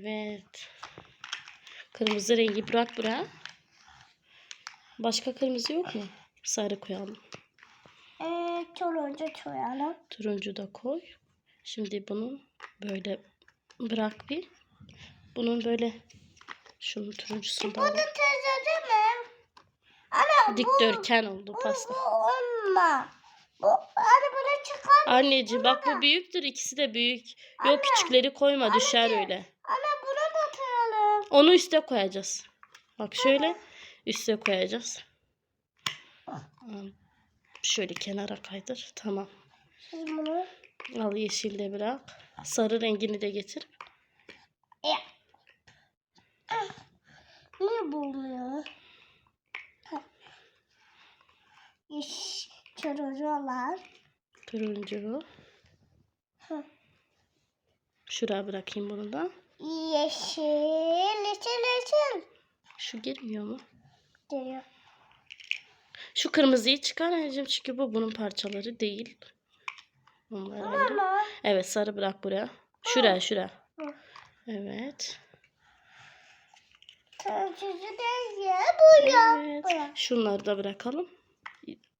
Evet. Kırmızı rengi bırak bırak. Başka kırmızı yok mu? Sarı koyalım. Ee, turuncu koyalım. Turuncu da koy. Şimdi bunu böyle bırak bir. Bunun böyle şunun turuncusunu da Bu da teyze değil mi? Ana bu, Dikdörtgen oldu bu, pasta. bu olma. Bu, hadi bunu çıkar. Anneciğim bak bu büyüktür. ikisi de büyük. Yok küçükleri koyma düşer öyle. Ana. Onu üste koyacağız. Bak şöyle üste koyacağız. Şöyle kenara kaydır. Tamam. Al yeşil de bırak. Sarı rengini de getir. Ah. Niye bulmuyor? Ha. İş turuncu olan. Turuncu. Şuraya bırakayım bunu da. Yeşil, yeşil, yeşil. Şu girmiyor mu? Diyor. Şu kırmızıyı çıkar anneciğim çünkü bu bunun parçaları değil. Onlar ayrı. Ama Evet sarı bırak buraya. Şuraya şuraya. Evet. turuncu değil ya. Bu ya. Evet. Şunları da bırakalım.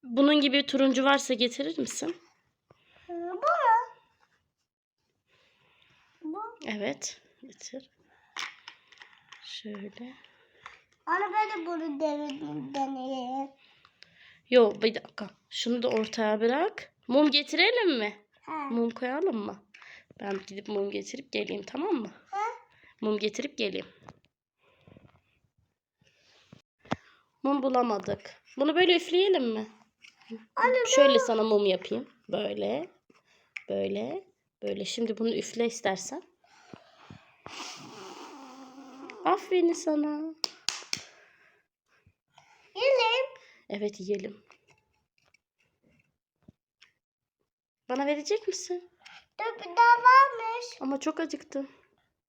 Bunun gibi turuncu varsa getirir misin? Bu ya. Bu. Evet. Getir. Şöyle. Ana ben de bunu deneyeyim. Yo bir dakika. Şunu da ortaya bırak. Mum getirelim mi? Ha. Mum koyalım mı? Ben gidip mum getirip geleyim tamam mı? Ha? Mum getirip geleyim. Mum bulamadık. Bunu böyle üfleyelim mi? Şöyle sana mum yapayım. Böyle. Böyle. Böyle. Şimdi bunu üfle istersen. Aferin sana. Yiyelim. Evet yiyelim. Bana verecek misin? Dur bir daha varmış. Ama çok acıktım.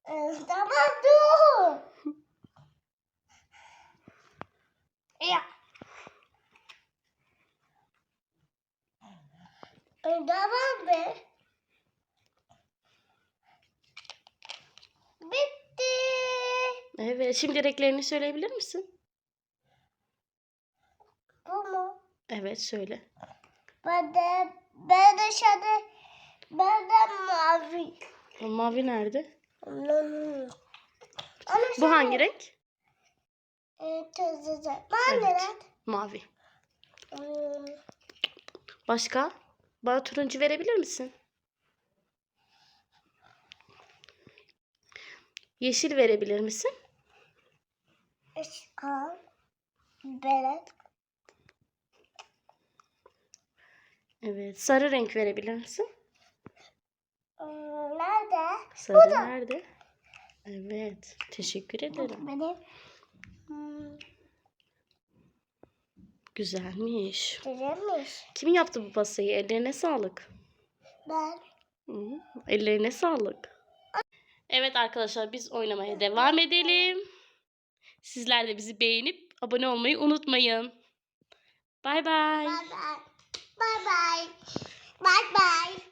Ee, tamam dur. Ya. Ee, Tamam be. Bitti. Evet. Şimdi renklerini söyleyebilir misin? Bu mu? Evet söyle. Ben de ben de şöyle ben de mavi. O mavi nerede? Bu hangi renk? Ee. Mavi Evet. renk. Mavi. Hmm, Başka? Bana turuncu verebilir misin? Yeşil verebilir misin? al. Beret. Evet. Sarı renk verebilir misin? Hmm, nerede? Sarı nerede? Evet. Teşekkür ederim. Benim. Hmm, Güzelmiş. güzelmiş. Kim yaptı bu pastayı? Ellerine sağlık. Ben. Hı, Ellerine sağlık. Evet arkadaşlar biz oynamaya devam edelim. Sizler de bizi beğenip abone olmayı unutmayın. Bay bay. Bye bye. Bye bye. Bye bye.